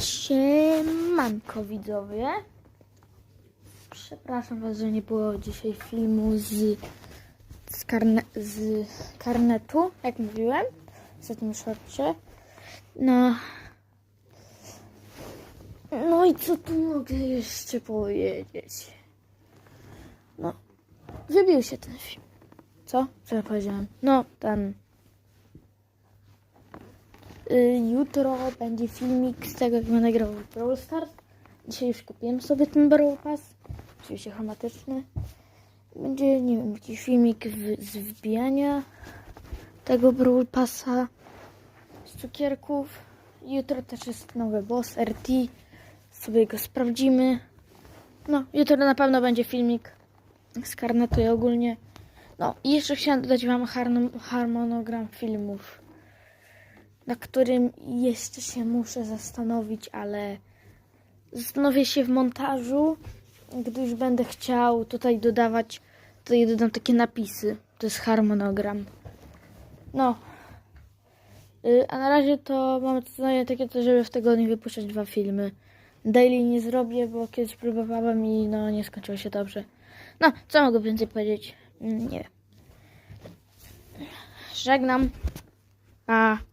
Siemanko widzowie. Przepraszam was, że nie było dzisiaj filmu z, z, karne, z karnetu, jak mówiłem w ostatnim szorcie. No. No i co tu mogę jeszcze powiedzieć? No. Wybił się ten film. Co? Co ja powiedziałem? No, ten. Y, Jutro będzie filmik z tego, jak będę grał w Brawl Stars. Dzisiaj już kupiłem sobie ten Brawl Pass. Oczywiście chromatyczny. Będzie, nie wiem, jakiś filmik w, z wbijania tego Brawl Passa z cukierków. Jutro też jest nowy boss RT. Sobie go sprawdzimy. No, jutro na pewno będzie filmik z karnetu i ogólnie. No, i jeszcze chciałam dodać Wam harmon- harmonogram filmów na którym jeszcze się muszę zastanowić, ale zastanowię się w montażu, gdy już będę chciał tutaj dodawać, tutaj dodam takie napisy. To jest harmonogram. No. Y, A na razie to mamy zadanie takie, to, żeby w tygodniu wypuszczać dwa filmy. Daily nie zrobię, bo kiedyś próbowałem i no nie skończyło się dobrze. No, co mogę więcej powiedzieć? Mm, Nie. Żegnam. Pa.